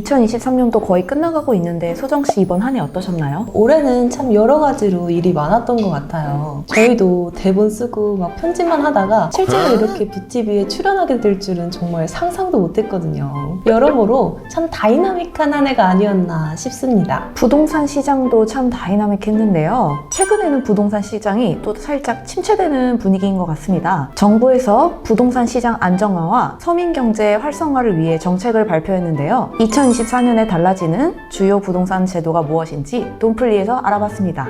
2023년도 거의 끝나가고 있는데 소정 씨 이번 한 해 어떠셨나요? 올해는 참 여러 가지로 일이 많았던 것 같아요. 저희도 대본 쓰고 막 편집만 하다가 실제로 이렇게 뷰티비에 출연하게 될 줄은 정말 상상도 못했거든요. 여러모로 참 다이나믹한 한 해가 아니었나 싶습니다. 부동산 시장도 참 다이나믹했는데요. 최근에는 부동산 시장이 또 살짝 침체되는 분위기인 것 같습니다. 정부에서 부동산 시장 안정화와 서민 경제 활성화를 위해 정책을 발표했는데요. 2024년에 달라지는 주요 부동산 제도가 무엇인지 돈플리에서 알아봤습니다.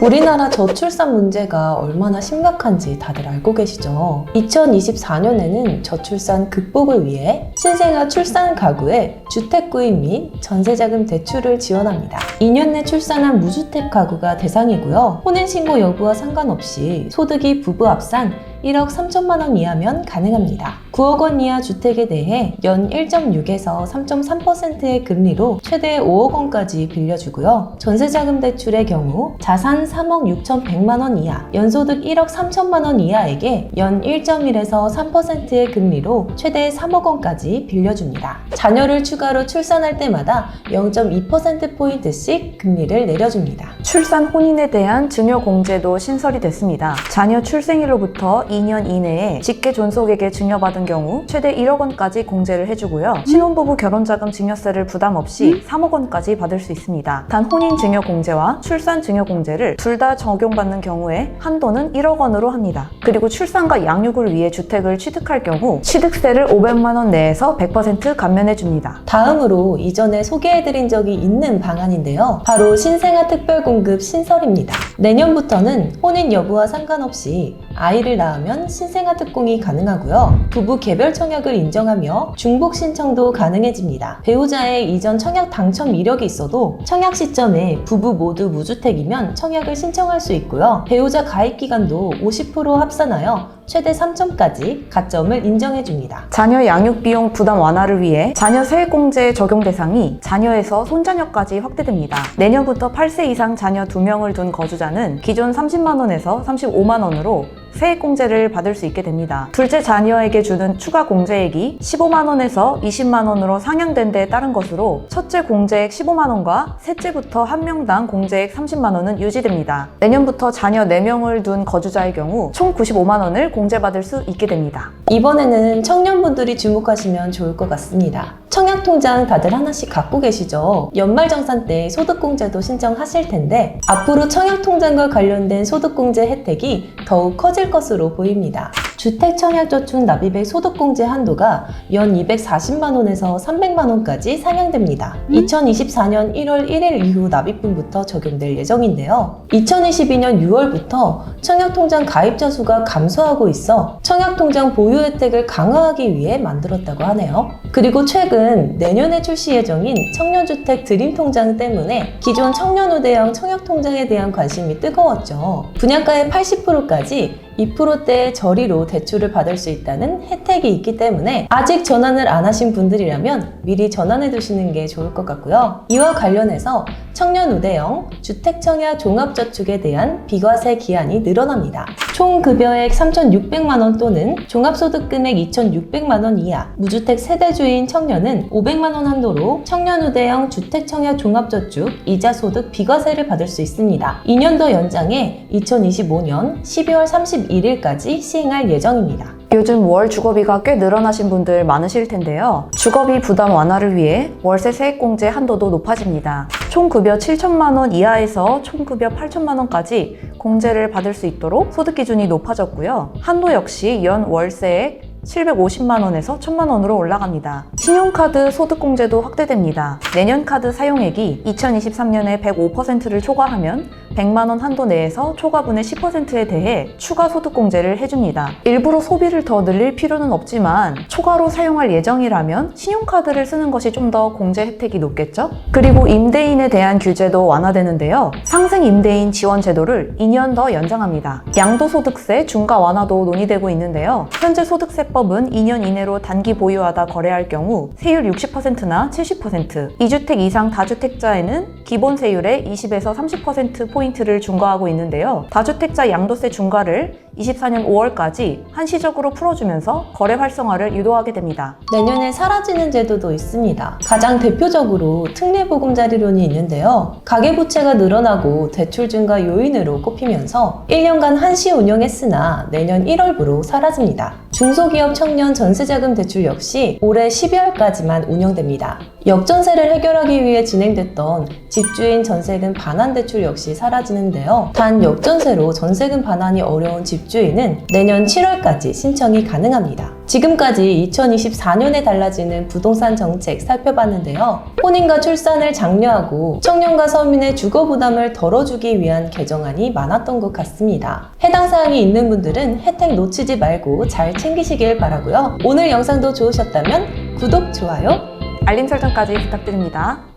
우리나라 저출산 문제가 얼마나 심각한지 다들 알고 계시죠? 2024년에는 저출산 극복을 위해 신생아 출산 가구에 주택 구입 및 전세자금 대출을 지원합니다. 2년 내 출산한 무주택 가구가 대상이고요. 혼인신고 여부와 상관없이 소득이 부부 합산 1억 3천만 원 이하면 가능합니다. 9억 원 이하 주택에 대해 연 1.6에서 3.3%의 금리로 최대 5억 원까지 빌려주고요. 전세자금 대출의 경우 자산 3억 6천100만 원 이하, 연소득 1억 3천만 원 이하에게 연 1.1에서 3%의 금리로 최대 3억 원까지 빌려줍니다. 자녀를 추가로 출산할 때마다 0.2%포인트씩 금리를 내려줍니다. 출산 혼인에 대한 증여 공제도 신설이 됐습니다. 자녀 출생일로부터 2년 이내에 직계 존속에게 증여받은 경우 최대 1억 원까지 공제를 해주고요. 신혼부부 결혼자금 증여세를 부담 없이 3억 원까지 받을 수 있습니다. 단 혼인 증여 공제와 출산 증여 공제를 둘 다 적용받는 경우에 한도는 1억 원으로 합니다. 그리고 출산과 양육을 위해 주택을 취득할 경우 취득세를 500만 원 내에서 100% 감면해 줍니다. 다음으로 이전에 소개해드린 적이 있는 방안인데요. 바로 신생아 특별공급 신설입니다. 내년부터는 혼인 여부와 상관없이 아이를 낳으면 신생아 특공이 가능하고요. 부부 개별 청약을 인정하며 중복 신청도 가능해집니다. 배우자의 이전 청약 당첨 이력이 있어도 청약 시점에 부부 모두 무주택이면 청약을 신청할 수 있고요. 배우자 가입 기간도 50% 합산하여 최대 3점까지 가점을 인정해줍니다. 자녀 양육 비용 부담 완화를 위해 자녀 세액 공제 적용 대상이 자녀에서 손자녀까지 확대됩니다. 내년부터 8세 이상 자녀 2명을 둔 거주자는 기존 30만 원에서 35만 원으로 세액 공제를 받을 수 있게 됩니다. 둘째 자녀에게 주는 추가 공제액이 15만 원에서 20만 원으로 상향된 데에 따른 것으로 첫째 공제액 15만 원과 셋째부터 한 명당 공제액 30만 원은 유지됩니다. 내년부터 자녀 4명을 둔 거주자의 경우 총 95만 원을 공제받을 수 있게 됩니다. 이번에는 청년분들이 주목하시면 좋을 것 같습니다. 청약통장 다들 하나씩 갖고 계시죠? 연말정산 때 소득공제도 신청하실 텐데 앞으로 청약통장과 관련된 소득공제 혜택이 더욱 커질 것으로 보입니다. 주택청약저축 납입액 소득공제 한도가 연 240만원에서 300만원까지 상향됩니다. 2024년 1월 1일 이후 납입분부터 적용될 예정인데요. 2022년 6월부터 청약통장 가입자 수가 감소하고 있어 청약통장 보유 혜택을 강화하기 위해 만들었다고 하네요. 그리고 최근 내년에 출시 예정인 청년주택 드림통장 때문에 기존 청년우대형 청약통장에 대한 관심이 뜨거웠죠. 분양가의 80%까지 2%대 저리로 대출을 받을 수 있다는 혜택이 있기 때문에 아직 전환을 안 하신 분들이라면 미리 전환해 두시는 게 좋을 것 같고요. 이와 관련해서 청년 우대형 주택청약 종합저축에 대한 비과세 기한이 늘어납니다. 총 급여액 3,600만 원 또는 종합소득금액 2,600만 원 이하 무주택 세대주인 청년은 500만 원 한도로 청년 우대형 주택청약 종합저축 이자 소득 비과세를 받을 수 있습니다. 2년도 연장에 2025년 12월 31일까지 시행할 예정입니다. 요즘 월 주거비가 꽤 늘어나신 분들 많으실 텐데요. 주거비 부담 완화를 위해 월세 세액공제 한도도 높아집니다. 총 급여 7천만 원 이하에서 총 급여 8천만 원까지 공제를 받을 수 있도록 소득 기준이 높아졌고요. 한도 역시 연 월세액 750만 원에서 1000만 원으로 올라갑니다. 신용카드 소득공제도 확대됩니다. 내년 카드 사용액이 2023년에 105%를 초과하면 100만 원 한도 내에서 초과분의 10%에 대해 추가 소득공제를 해줍니다. 일부러 소비를 더 늘릴 필요는 없지만 초과로 사용할 예정이라면 신용카드를 쓰는 것이 좀 더 공제 혜택이 높겠죠? 그리고 임대인에 대한 규제도 완화되는데요. 상생 임대인 지원 제도를 2년 더 연장합니다. 양도소득세 중과 완화도 논의되고 있는데요. 현재 소득 세법은 2년 이내로 단기 보유하다 거래할 경우 세율 60%나 70%, 2주택 이상 다주택자에는 기본 세율의 20에서 30% 포인트를 중과하고 있는데요. 다주택자 양도세 중과를 24년 5월까지 한시적으로 풀어주면서 거래 활성화를 유도하게 됩니다. 내년에 사라지는 제도도 있습니다. 가장 대표적으로 특례보금자리론이 있는데요. 가계부채가 늘어나고 대출 증가 요인으로 꼽히면서 1년간 한시 운영했으나 내년 1월부로 사라집니다. 중소기업 청년 전세자금 대출 역시 올해 12월까지만 운영됩니다. 역전세를 해결하기 위해 진행됐던 집주인 전세금 반환 대출 역시 사라지는데요. 단 역전세로 전세금 반환이 어려운 집주인은 내년 7월까지 신청이 가능합니다. 지금까지 2024년에 달라지는 부동산 정책 살펴봤는데요. 혼인과 출산을 장려하고 청년과 서민의 주거 부담을 덜어주기 위한 개정안이 많았던 것 같습니다. 해당 사항이 있는 분들은 혜택 놓치지 말고 잘 챙기시길 바라고요. 오늘 영상도 좋으셨다면 구독, 좋아요, 알림 설정까지 부탁드립니다.